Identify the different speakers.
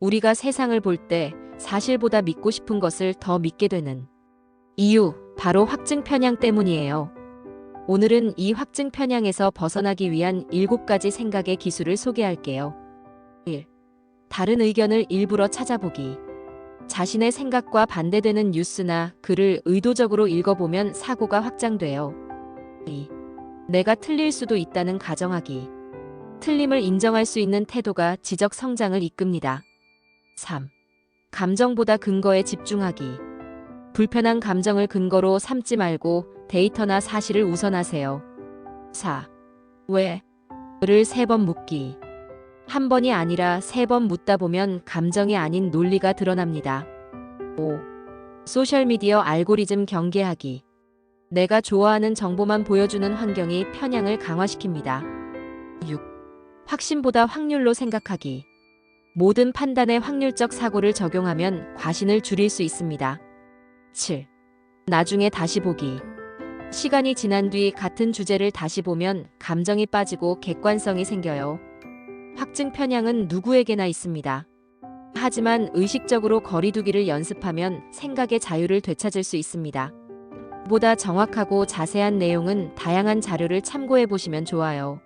Speaker 1: 우리가 세상을 볼 때 사실보다 믿고 싶은 것을 더 믿게 되는 이유, 바로 확증 편향 때문이에요. 오늘은 이 확증 편향에서 벗어나기 위한 7가지 생각의 기술을 소개할게요. 1. 다른 의견을 일부러 찾아보기. 자신의 생각과 반대되는 뉴스나 글을 의도적으로 읽어보면 사고가 확장돼요. 2. 내가 틀릴 수도 있다는 가정하기. 틀림을 인정할 수 있는 태도가 지적 성장을 이끕니다. 3. 감정보다 근거에 집중하기. 불편한 감정을 근거로 삼지 말고 데이터나 사실을 우선하세요. 4. 왜? 를 세 번 묻기. 한 번이 아니라 세 번 묻다 보면 감정이 아닌 논리가 드러납니다. 5. 소셜미디어 알고리즘 경계하기. 내가 좋아하는 정보만 보여주는 환경이 편향을 강화시킵니다. 6. 확신보다 확률로 생각하기. 모든 판단에 확률적 사고를 적용하면 과신을 줄일 수 있습니다. 7. 나중에 다시 보기. 시간이 지난 뒤 같은 주제를 다시 보면 감정이 빠지고 객관성이 생겨요. 확증 편향은 누구에게나 있습니다. 하지만 의식적으로 거리두기를 연습하면 생각의 자유를 되찾을 수 있습니다. 보다 정확하고 자세한 내용은 다양한 자료를 참고해 보시면 좋아요.